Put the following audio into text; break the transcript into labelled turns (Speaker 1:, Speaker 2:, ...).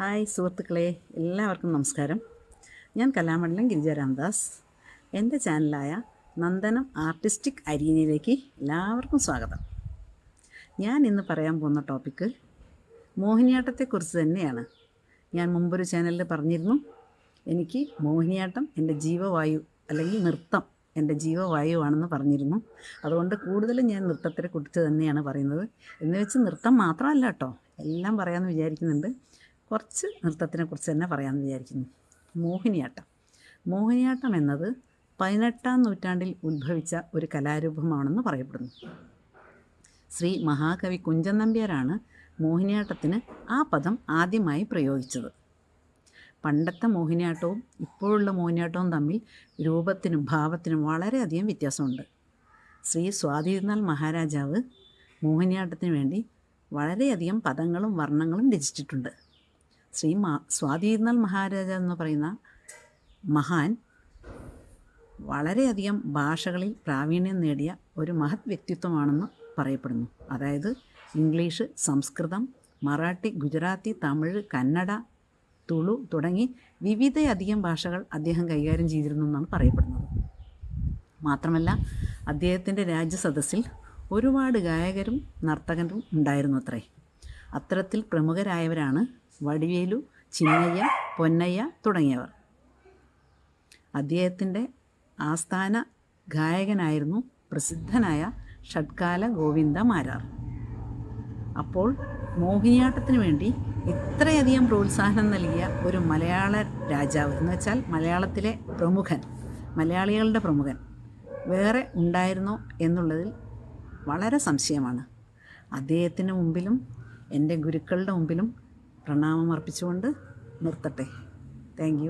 Speaker 1: Hi സുഹൃത്തുക്കളെ എല്ലാവർക്കും നമസ്കാരം. ഞാൻ കലാമണ്ഡലം ഗിരിജ രാംദാസ്. എന്റെ ചാനലായ നന്ദനം ആർട്ടിസ്റ്റിക് അരീനയിലേക്ക് എല്ലാവർക്കും സ്വാഗതം. ഞാൻ ഇന്ന് പറയാൻ പോകുന്ന ടോപ്പിക്ക് മോഹിനിയാട്ടത്തെക്കുറിച്ച് തന്നെയാണ്. ഞാൻ മുമ്പൊരു ചാനലിൽ പറഞ്ഞിരുന്നു എനിക്ക് മോഹിനിയാട്ടം എന്റെ ജീവവായു അല്ലെങ്കിൽ നൃത്തം എന്റെ ജീവവായുവാണെന്ന് പറഞ്ഞിരുന്നു. അതുകൊണ്ട് കൂടുതലും ഞാൻ നൃത്തത്തെ കുറിച്ച് തന്നെയാണ് പറയുന്നത്. എന്ന് വെച്ച് നൃത്തം മാത്രമല്ല കേട്ടോ എല്ലാം പറയാമെന്ന് വിചാരിക്കുന്നുണ്ട്. കുറച്ച് നൃത്തത്തിനെ കുറിച്ച് തന്നെ പറയാമെന്ന് വിചാരിക്കുന്നു. മോഹിനിയാട്ടം. മോഹിനിയാട്ടം എന്നത് പതിനെട്ടാം നൂറ്റാണ്ടിൽ ഉത്ഭവിച്ച ഒരു കലാരൂപമാണെന്ന് പറയപ്പെടുന്നു. ശ്രീ മഹാകവി കുഞ്ചൻ നമ്പ്യാരാണ് മോഹിനിയാട്ടത്തിന് ആ പദം ആദ്യമായി പ്രയോഗിച്ചത്. പണ്ടത്തെ മോഹിനിയാട്ടവും ഇപ്പോഴുള്ള മോഹിനിയാട്ടവും തമ്മിൽ രൂപത്തിനും ഭാവത്തിനും വളരെയധികം വ്യത്യാസമുണ്ട്. ശ്രീ സ്വാതിരുന്നാൾ മഹാരാജാവ് മോഹിനിയാട്ടത്തിന് വേണ്ടി വളരെയധികം പദങ്ങളും വർണങ്ങളും രചിച്ചിട്ടുണ്ട്. ശ്രീ മാ സ്വാതിരുന്നാൾ മഹാരാജ എന്ന് പറയുന്ന മഹാൻ വളരെയധികം ഭാഷകളിൽ പ്രാവീണ്യം നേടിയ ഒരു മഹത് വ്യക്തിത്വമാണെന്ന് പറയപ്പെടുന്നു. അതായത് ഇംഗ്ലീഷ് സംസ്കൃതം മറാഠി ഗുജറാത്തി തമിഴ് കന്നഡ തുളു തുടങ്ങി വിവിധയധികം ഭാഷകൾ അദ്ദേഹം കൈകാര്യം ചെയ്തിരുന്നു എന്നാണ് പറയപ്പെടുന്നത്. മാത്രമല്ല അദ്ദേഹത്തിന്റെ രാജ്യസദസ്സിൽ ഒരുപാട് ഗായകരും നർത്തകരും ഉണ്ടായിരുന്നു അത്രേ. അത്തരത്തിൽ പ്രമുഖരായവരാണ് വടിവേലു ചിന്നയ്യ പൊന്നയ്യ തുടങ്ങിയവർ. അദ്ദേഹത്തിന്റെ ആസ്ഥാന ഗായകനായിരുന്നു പ്രസിദ്ധനായ ഷഡ്കാല ഗോവിന്ദ മാരാർ അപ്പോൾ മോഹിനിയാട്ടത്തിന് വേണ്ടി ഇത്രയധികം പ്രോത്സാഹനം നൽകിയ ഒരു മലയാള രാജാവ് എന്ന് വെച്ചാൽ മലയാളത്തിലെ പ്രമുഖൻ മലയാളികളുടെ പ്രമുഖൻ വേറെ ഉണ്ടായിരുന്നോ എന്നുള്ളതിൽ വളരെ സംശയമാണ്. അദ്ദേഹത്തിന് മുമ്പിലും എന്റെ ഗുരുക്കളുടെ മുമ്പിലും പ്രണാമം അർപ്പിച്ചുകൊണ്ട് നിർത്തട്ടെ. താങ്ക്